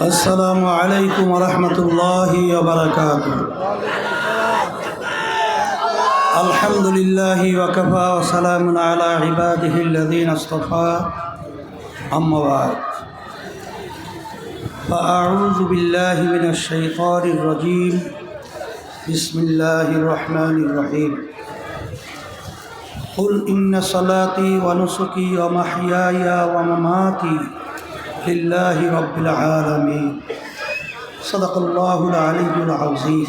السلام عليكم ورحمة الله وبركاته. الحمد لله وكفى وسلام على عباده الذين اصطفى. أما بعد. فأعوذ بالله من الشيطان الرجيم. بسم الله الرحمن الرحيم. قل إن صلاتي ونسكي ومحياي ومماتي لله رب العالمين صدق الله العلي العظيم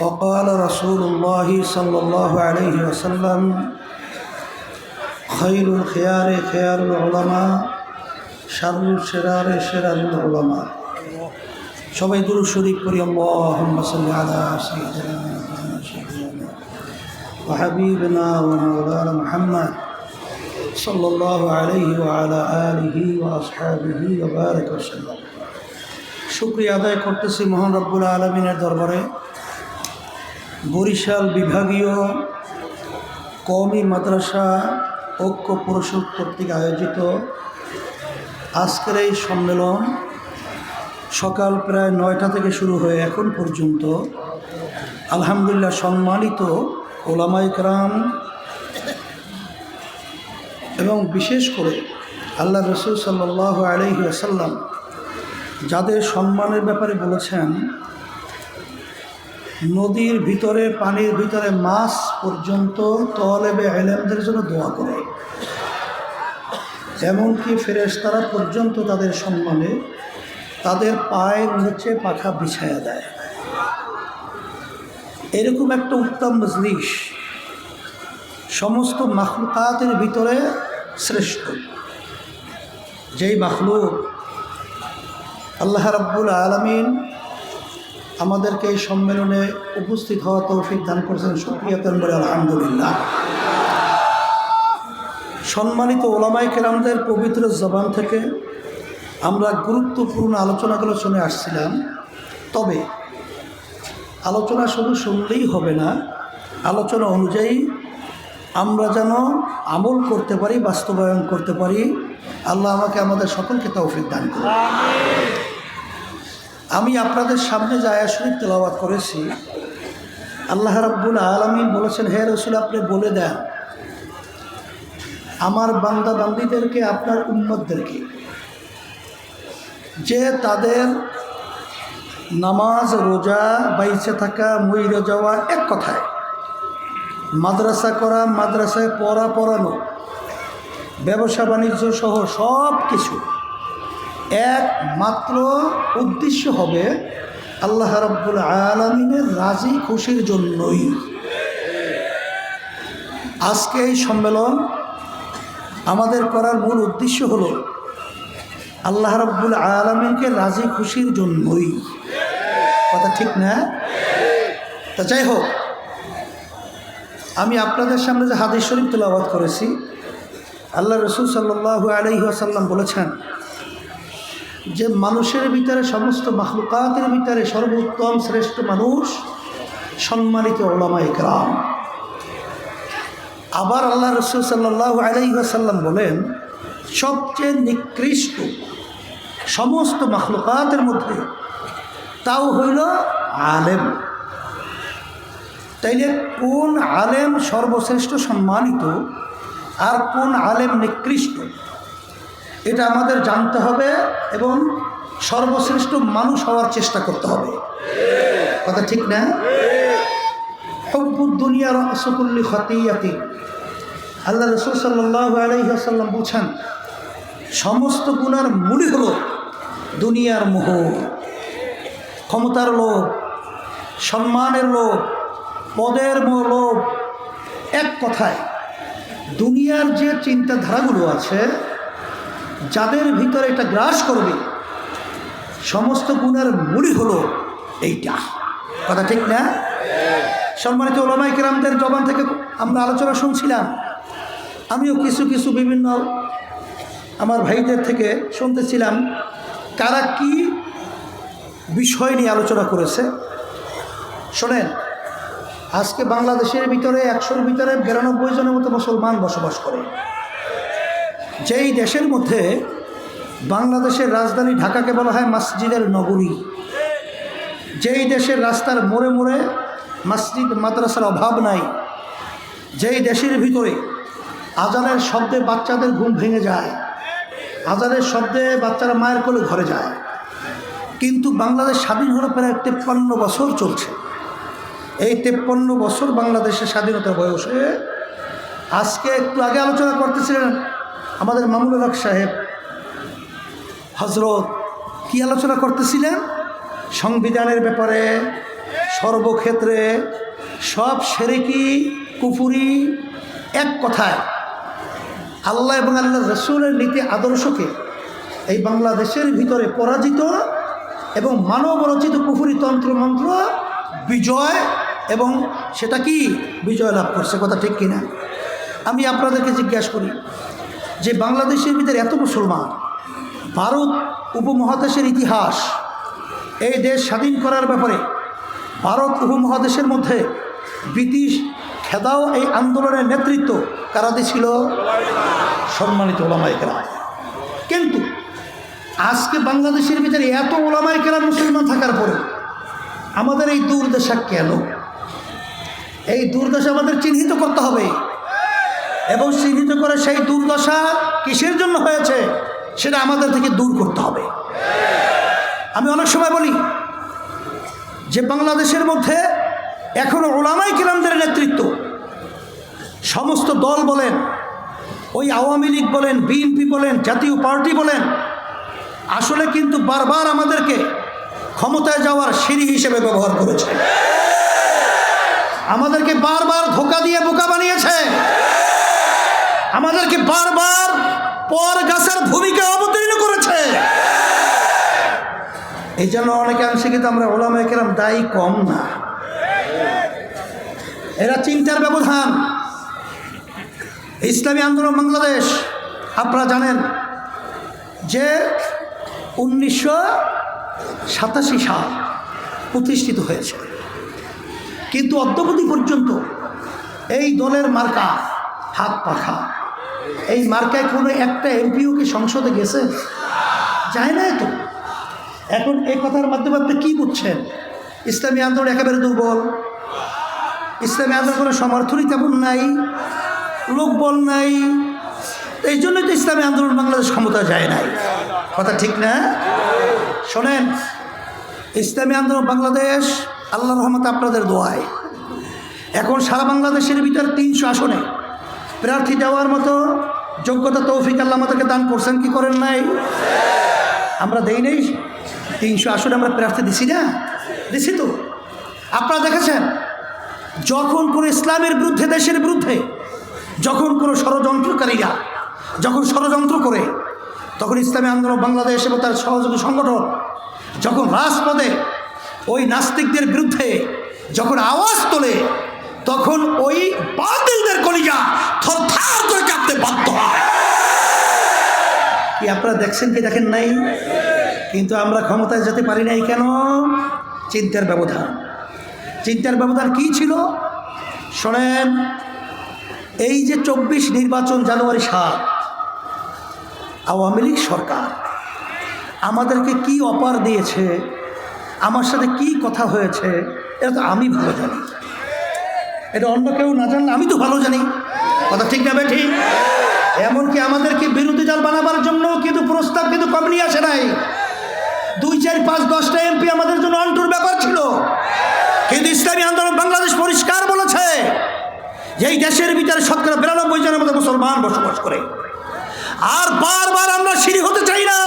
وقال رسول الله صلى الله عليه وسلم خير الخيار خيار العلماء شر الشرار شرار العلماء সবাই দুরু শরীফ করি আল্লাহুম্মা সাল্লি আলা সাইয়্যিদিনা সাইয়্যিদিনা ওয়া হাবিবিনা ওয়া মাওলানা মুহাম্মদ আলা আলিহি ওয়া আসহাবিহি ওয়া বারাক ওয়া সাল্লাম। শুকরিয়া আদায় করতেছি মহান রব্বুল আলমিনের দরবারে। বরিশাল বিভাগীয় কওমি মাদ্রাসা ঐক্য পরিষদ কর্তৃক আয়োজিত আজকের এই সম্মেলন সকাল প্রায় নয়টা থেকে শুরু হয়ে এখন পর্যন্ত। আলহামদুলিল্লাহ সম্মানিত ওলামাইকরাম এবং বিশেষ করে আল্লাহ রসুল সাল্লাহ আলহি আসাল্লাম যাদের সম্মানের ব্যাপারে বলেছেন, নদীর ভিতরে, পানির ভিতরে মাছ পর্যন্ত তলেবে এলেমদের জন্য দোয়া করে। এমনকি ফেরেশতারা পর্যন্ত তাদের সম্মানে তাদের পায়ের নিচে পাখা বিছায়া দেয়। এরকম একটা উত্তম মজলিস সমস্ত মাখলুকাতের ভিতরে শ্রেষ্ঠ। যেই মাখলুক আল্লাহ রাব্বুল আলমিন আমাদেরকে এই সম্মেলনে উপস্থিত হওয়া তৌফিক দান করেছেন, সুপ্রিয়া তেনবরে আলহামদুলিল্লাহ। সম্মানিত ওলামাই কেরামদের পবিত্র জবান থেকে আমরা গুরুত্বপূর্ণ আলোচনাগুলো শুনে আসছিলাম। তবে আলোচনা শুধু শুনলেই হবে না, আলোচনা অনুযায়ী আমরা যেন আমল করতে পারি, বাস্তবায়ন করতে পারি। আল্লাহ আমাকে আমাদের সকলকে তৌফিক দান করুন। আমি আপনাদের সামনে যে আয়া শরীফ তেলাওয়াত করেছি, আল্লাহ রাব্বুল আলমিন বলেছেন, হে রসুল, আপনি বলে দেন, আমার বান্দা বান্দিদেরকে আপনার উম্মতদেরকে, যে তাদের নামাজ, রোজা, বাইচে থাকা, মইরে যাওয়া এক কথায় মাদ্রাসা করা, মাদ্রাসায় পড়া, পড়ানো, ব্যবসা, বাণিজ্য সহ সব কিছু। একমাত্র উদ্দেশ্য হবে আল্লাহ রাব্বুল আলমিনের রাজি খুশির জন্যই। আজকে এই সম্মেলন আমাদের করার মূল উদ্দেশ্য হল আল্লাহ রাব্বুল আলমিনকে রাজি খুশির জন্যই। কথা ঠিক না? তা যাই হোক আমি আপনাদের সামনে যে হাদিস শরীফ তেলাবাদ করেছি, আল্লাহ রসুল সাল্লাহ আলহি আসাল্লাম বলেছেন যে মানুষের ভিতরে সমস্ত মাহলুকাতের ভিতরে সর্বোত্তম শ্রেষ্ঠ মানুষ সম্মানিত ওলামা ইকরাম আবার আল্লাহ রসুল সাল্লাহ আলহি আসাল্লাম বলেন, সবচেয়ে নিকৃষ্ট সমস্ত মাহলুকাতের মধ্যে তাও হইল আলেম। তাইলে কোন আলেম সর্বশ্রেষ্ঠ সম্মানিত আর কোন আলেম নিকৃষ্ট? এটা আমাদের জানতে হবে এবং সর্বশ্রেষ্ঠ মানুষ হওয়ার চেষ্টা করতে হবে। কথা ঠিক না? হব্বুদ দুনিয়ার রসকুল্লি খতিয়াতি আল্লাহ রসুল সাল্লাহ আলহিহাসাল্লাম বুঝান সমস্ত গুণার মূলই হল দুনিয়ার মোহ, ক্ষমতার লোভ, সম্মানের লোভ পদের লোভ এক কথায়, দুনিয়ার যে চিন্তাধারাগুলো আছে, যাদের ভিতরে এটা গ্রাস করবে, সমস্ত গুণের মূলই হলো এইটা। কথা ঠিক না? সম্মানিত ওলামাই কেরামদের জবান থেকে আমরা আলোচনা শুনছিলাম। আমিও কিছু কিছু বিভিন্ন আমার ভাইদের থেকে শুনতেছিলাম, কারা কি বিষয় নিয়ে আলোচনা করেছে। শোনেন আজকে বাংলাদেশের ভিতরে একশোর ভিতরে বিরানব্বই জনের মতো মুসলমান বসবাস করে। যেই দেশের মধ্যে বাংলাদেশের রাজধানী ঢাকাকে বলা হয় মসজিদের নগরী, যেই দেশের রাস্তার মোড়ে মোড়ে মসজিদ, মাদ্রাসার অভাব নাই, যেই দেশের ভিতরে আজানের শব্দে বাচ্চাদের ঘুম ভেঙে যায়, আজানের শব্দে বাচ্চারা মায়ের কোলে ঘরে যায়, কিন্তু বাংলাদেশ স্বাধীন হলো প্রায় তেপ্পান্ন বছর চলছে। এই তেপ্পান্ন বছর বাংলাদেশের স্বাধীনতার বয়সে আজকে একটু আগে আলোচনা করতেছিলেন আমাদের মামুনুল হক সাহেব। হজরত কি আলোচনা করতেছিলেন? সংবিধানের ব্যাপারে, সর্বক্ষেত্রে, সব সেরেকি, কুফুরি, এক কথায়। আল্লাহ এবং আল্লাহ রসুলের নীতি আদর্শকে এই বাংলাদেশের ভিতরে পরাজিত এবং মানব রচিত কুফুরি তন্ত্র মন্ত্র বিজয় এবং সেটা কি বিজয় লাভ করছে কথা ঠিক কিনা? আমি আপনাদেরকে জিজ্ঞাসা করি যে বাংলাদেশের ভিতরে এত মুসলমান, ভারত উপমহাদেশের ইতিহাস, এই দেশ স্বাধীন করার ব্যাপারে ভারত উপমহাদেশের মধ্যে ব্রিটিশ খেদাও এই আন্দোলনের নেতৃত্ব কারা দিছিল? সম্মানিত ওলামাই কেরাম। কিন্তু আজকে বাংলাদেশের ভিতরে এত ওলামাই কেরাম মুসলমান থাকার পরে আমাদের এই দুর্দশা কেন? এই দুর্দশা আমাদের চিহ্নিত করতে হবে। এবং চিহ্নিত করে সেই দুর্দশা কিসের জন্য হয়েছে সেটা আমাদের থেকে দূর করতে হবে। আমি অনেক সময় বলি যে বাংলাদেশের মধ্যে এখনও ওলামাই কিরামদের নেতৃত্ব সমস্ত দল বলেন, ওই আওয়ামী লীগ বলেন, বিএনপি বলেন, জাতীয় পার্টি বলেন, আসলে কিন্তু বারবার আমাদেরকে ক্ষমতায় যাওয়ার সিঁড়ি হিসেবে ব্যবহার করেছে। আমাদেরকে বারবার ধোকা দিয়ে বোকা বানিয়েছে। আমাদেরকে বারবার পর গাছের ভূমিকা অবতীর্ণ করেছে। এই জন্য অনেকাংশে কিন্তু আমরা ওলামা কেরাম দায়ী কম না। এরা চিন্তার ব্যবধান। ইসলামী আন্দোলন বাংলাদেশ, আপনারা জানেন যে উনিশশো সাতাশি সাল প্রতিষ্ঠিত হয়েছে। কিন্তু অদ্যবধি পর্যন্ত এই দলের মার্কা হাত পাখা। এই মার্কায় কোনো একটা এমপিও কি সংসদে গেছে? যায় না তো। এখন এই কথার মাধ্যমে আপনি কী বুঝছেন? ইসলামী আন্দোলন একেবারে দুর্বল। ইসলামী আন্দোলন কোনো সমর্থনই তেমন নাই লোকবল নাই। এই জন্যই তো ইসলামী আন্দোলন বাংলাদেশ ক্ষমতা যায় নাই। কথা ঠিক না? শোনেন, ইসলামী আন্দোলন বাংলাদেশ আল্লাহ রহমত আপনাদের দোয়ায়। এখন সারা বাংলাদেশের ভিতর তিনশো আসনে প্রার্থী দেওয়ার মতো যোগ্যতা তৌফিক আল্লাহ আমাদেরকে দান করছেন, কি করেন নাই? আমরা দেই নেই? তিনশো আসনে আমরা প্রার্থী দিছি না? দিছি তো। আপনারা দেখেছেন, যখন কোনো ইসলামের বিরুদ্ধে, দেশের বিরুদ্ধে যখন কোনো ষড়যন্ত্রকারীরা যখন ষড়যন্ত্র করে, তখন ইসলামী আন্দোলন বাংলাদেশ এবং তার সহযোগী সংগঠন যখন রাজপথে ওই নাস্তিকদের বিরুদ্ধে যখন আওয়াজ তোলে, তখন ওই বাতিলদের কলিজা থরথার করে কাঁপতে বাধ্য হয়। কি আপনারা দেখছেন কি দেখেন নাই? কিন্তু আমরা ক্ষমতায় যেতে পারি নাই কেন? চিন্তার ব্যবধান। চিন্তার ব্যবধান কি ছিল? শোনেন, এই যে চব্বিশ নির্বাচন জানুয়ারি সাত, আওয়ামী লীগ সরকার আমাদেরকে কি অপার দিয়েছে? আমার সাথে কি কথা হয়েছে, এটা তো আমি ভালো জানি। এটা অন্য কেউ না জানলে আমি তো ভালো জানি। কথা ঠিক না ঠিক এমনকি আমাদেরকে বিরোধী দল বানাবার জন্য কিন্তু প্রস্তাব কিন্তু কম নিয়ে আসে নাই। দুই, চার, পাঁচ, দশটা এমপি আমাদের জন্য অন্টুর ব্যাপার ছিল। কিন্তু ইসলামী আন্দোলন বাংলাদেশ পরিষ্কার বলেছে এই দেশের ভিতরে শতকরা বিরানব্বই জনের মধ্যে মুসলমান বসবাস করে। আর বারবার আমরা সিঁড়ি হতে চাই না,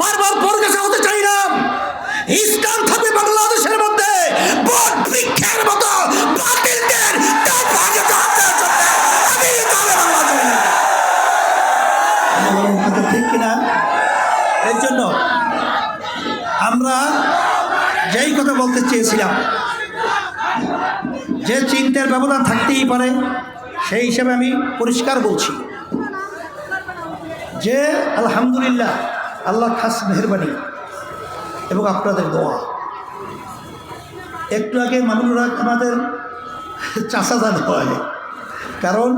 বারবার পরগাছা হতে চাই না। ইসলাম থাকবে বাংলাদেশের মধ্যে। কিনা? এর জন্য আমরা যেই কথা বলতে চেয়েছিলাম, যে চিন্তার ব্যবধান থাকতেই পারে, সেই হিসাবে আমি পরিষ্কার বলছি যে আলহামদুলিল্লাহ, আল্লাহ খাস মেহরবানি। এবং আপনাদের দোয়া। একটু আগে মানুষরা আমাদের চাষা জান হয়। কারণ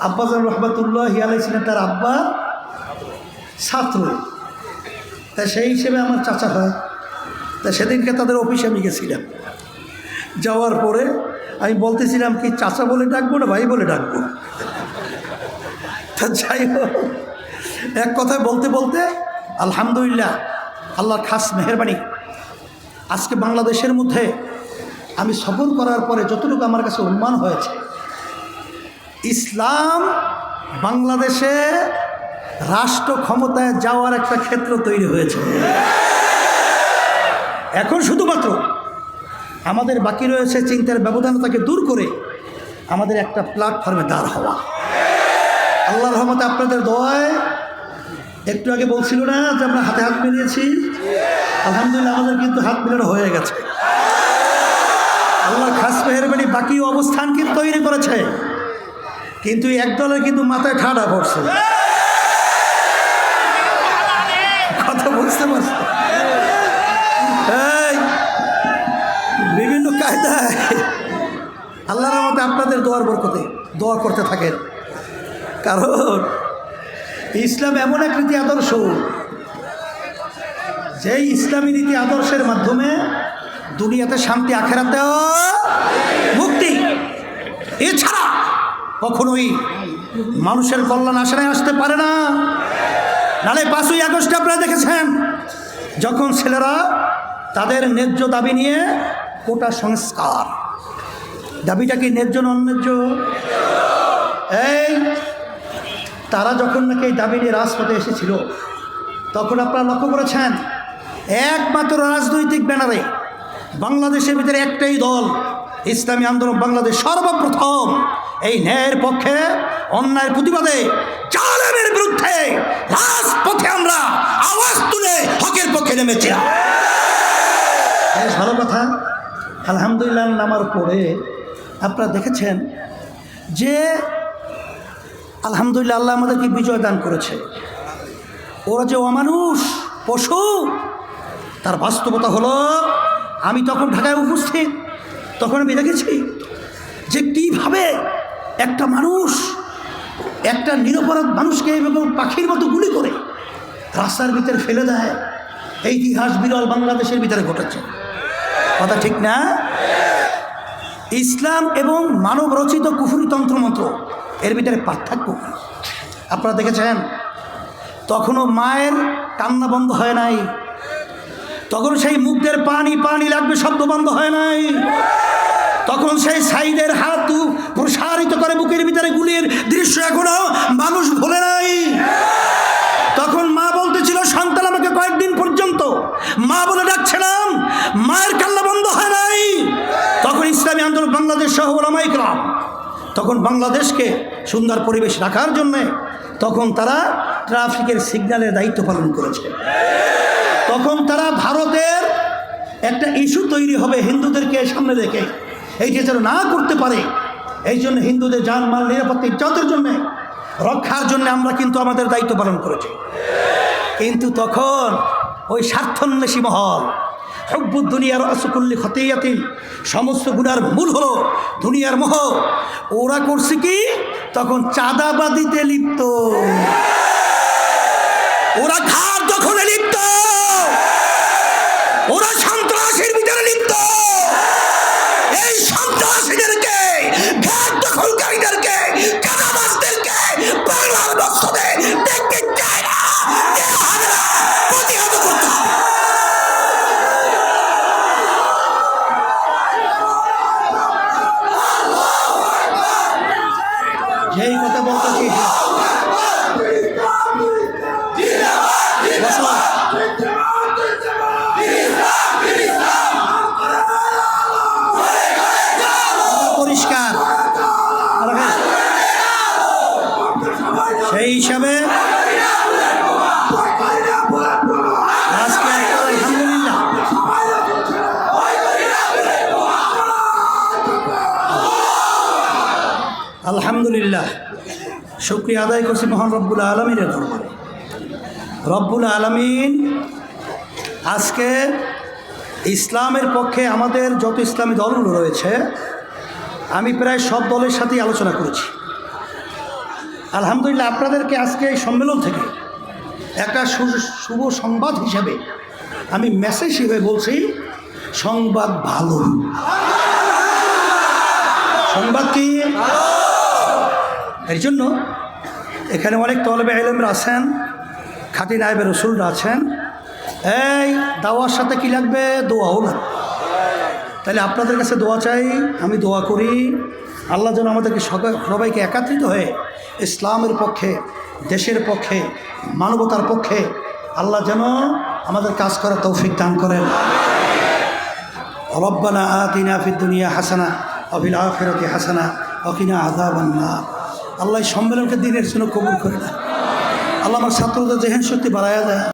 আব্বাজান রহমতুল্লাহ হিয়ালাই ছিলেন তার আব্বা ছাত্র। তা সেই হিসেবে আমার চাচা হয়। তা সেদিনকে তাদের অফিসে আমি গেছিলাম। যাওয়ার পরে আমি বলতেছিলাম কি, চাচা বলে ডাকবো না ভাই বলে ডাকবো? তা যাই হোক, এক কথায় বলতে বলতে আলহামদুলিল্লাহ আল্লাহর খাস মেহরবানি। আজকে বাংলাদেশের মধ্যে আমি সফর করার পরে যতটুকু আমার কাছে অনুমান হয়েছে, ইসলাম বাংলাদেশে রাষ্ট্র ক্ষমতায় যাওয়ার একটা ক্ষেত্র তৈরি হয়েছে। এখন শুধুমাত্র আমাদের বাকি রয়েছে চিন্তার ব্যবধানতাকে দূর করে আমাদের একটা প্ল্যাটফর্মে দাঁড় হওয়া। আল্লাহ রহমতে আপনাদের দোয়ায় একটু আগে বলছিল না যে আমরা হাতে হাত মিলিয়েছি আলহামদুলিল্লাহ, আমাদের কিন্তু হাত মিলানো হয়ে গেছে। আল্লাহ খাস মেহরবানি, বাকি অবস্থান কিন্তু তৈরি করেছে। কিন্তু এই এক দলের কিন্তু মাথায় ঠাডা পড়ছে। কথা বুঝতে পারছে? বিভিন্ন কায়দায় আল্লাহর মতে আপনাদের দোয়ার বরকতে দোয়া করতে থাকেন। কারণ ইসলাম এমন এক রীতি আদর্শ যেই ইসলামী নীতি আদর্শের মাধ্যমে দুনিয়াতে শান্তি আখেরাতেও মুক্তি। এছাড়া কখনোই মানুষের কল্যাণ আশায় আসতে পারে না। নালে পাঁচই আগস্টে আপনারা দেখেছেন, যখন ছেলেরা তাদের ন্যায্য দাবি নিয়ে কোটা সংস্কার। দাবিটা কি ন্যায্য না অন্যায্য? এই, তারা যখন নাকি এই দাবি নিয়ে রাজপথে এসেছিল, তখন আপনারা লক্ষ্য করেছেন একমাত্র রাজনৈতিক ব্যানারে বাংলাদেশের ভিতরে একটাই দল, ইসলামী আন্দোলন বাংলাদেশ সর্বপ্রথম। এই ন্যায়ের পক্ষে, অন্যায়ের প্রতিবাদে, জালেমের বিরুদ্ধে রাজপথে আমরা আওয়াজ তুলে হকের পক্ষে বেশ ভালো কথা। আলহামদুলিল্লাহ নামার পরে আপনারা দেখেছেন যে আলহামদুলিল্লাহ আল্লাহ আমাদেরকে বিজয় দান করেছে। ওরা যে অমানুষ, পশু তার বাস্তবতা হলো, আমি তখন ঢাকায় উপস্থিত, তখন আমি দেখেছি যে কীভাবে একটা মানুষ একটা নিরপরাধ মানুষকে এবং পাখির মতো গুলি করে রাস্তার ভিতরে ফেলে দেয়। এই ইতিহাস বিরল বাংলাদেশের ভিতরে ঘটেছে। কথা ঠিক না? ইসলাম এবং মানব রচিত কুফুরি তন্ত্রমন্ত্র, এর ভিতরে পার্থক্য আপনারা দেখেছেন? তখনও মায়ের কান্না বন্ধ হয় নাই। তখন সেই মুখদের পানি পানি লাগবে, শব্দ বন্ধ হয় নাই। তখন সেই সাইদের হাত প্রসারিত করে বুকের ভিতরে গুলির দৃশ্য এখনও মানুষ ভোলে নাই। তখন মা বলতেছিল, সন্তান আমাকে কয়েকদিন পর্যন্ত মা বলে ডাকছিলাম মায়ের কান্না বন্ধ হয় নাই। তখন ইসলামী আন্দোলন বাংলাদেশ সহ ওলামাইকরাম তখন বাংলাদেশকে সুন্দর পরিবেশ রাখার জন্যে তখন তারা ট্রাফিকের সিগন্যালের দায়িত্ব পালন করেছে। তখন তারা ভারতের একটা ইস্যু তৈরি হবে হিন্দুদেরকে সামনে রেখে। এই যে যেন না করতে পারে, এই জন্য হিন্দুদের জানমাল নিরাপত্তা ইজ্জতের জন্যে, রক্ষার জন্য আমরা কিন্তু আমাদের দায়িত্ব পালন করেছি। কিন্তু তখন ওই স্বার্থন্বেষী মহল, হব্বুদ দুনিয়ার অসুকুল্লি খতিয়াতিন, সমস্ত গুণার মূল হলো দুনিয়ার মোহ ওরা করছে কি? তখন চাঁদাবাদিতে লিপ্ত। ওরা ঘাট দখলে লিপ্ত। শুক্রিয়া আদায় করছি মহান রব্বুল আলমিনের দরবারে। রব্বুল আলমিন আজকে ইসলামের পক্ষে আমাদের যত ইসলামী দলগুলো রয়েছে, আমি প্রায় সব দলের সাথেই আলোচনা করেছি। আলহামদুলিল্লাহ আপনাদেরকে আজকে এই সম্মেলন থেকে একটা শুভ সংবাদ হিসাবে আমি মেসেজ হিসেবে বলছি, সংবাদ ভালো। সংবাদ কি? এর জন্য এখানে অনেক তলবে এলেমরা আছেন খাতি নাইবের রসুলরা আছেন। এই, দাওয়ার সাথে কি লাগবে? দোয়াও লাগবে। তাহলে আপনাদের কাছে দোয়া চাই, আমি দোয়া করি, আল্লাহ যেন আমাদেরকে সবাই, সবাইকে একাত্রিত হয়ে ইসলামের পক্ষে, দেশের পক্ষে, মানবতার পক্ষে আল্লাহ যেন আমাদের কাজ করার তৌফিক দান করেন। রব্বানা আতিনা ফিদ দুনিয়া হাসানা অবিল আখিরাতি হাসানা, অকিনা আযাবান্না আল্লাহ সম্মেলনকে দিনের জন্য কবুল করে না আল্লাহ আমার ছাত্রদের জেহেন শক্তি বাড়ায় দেয়।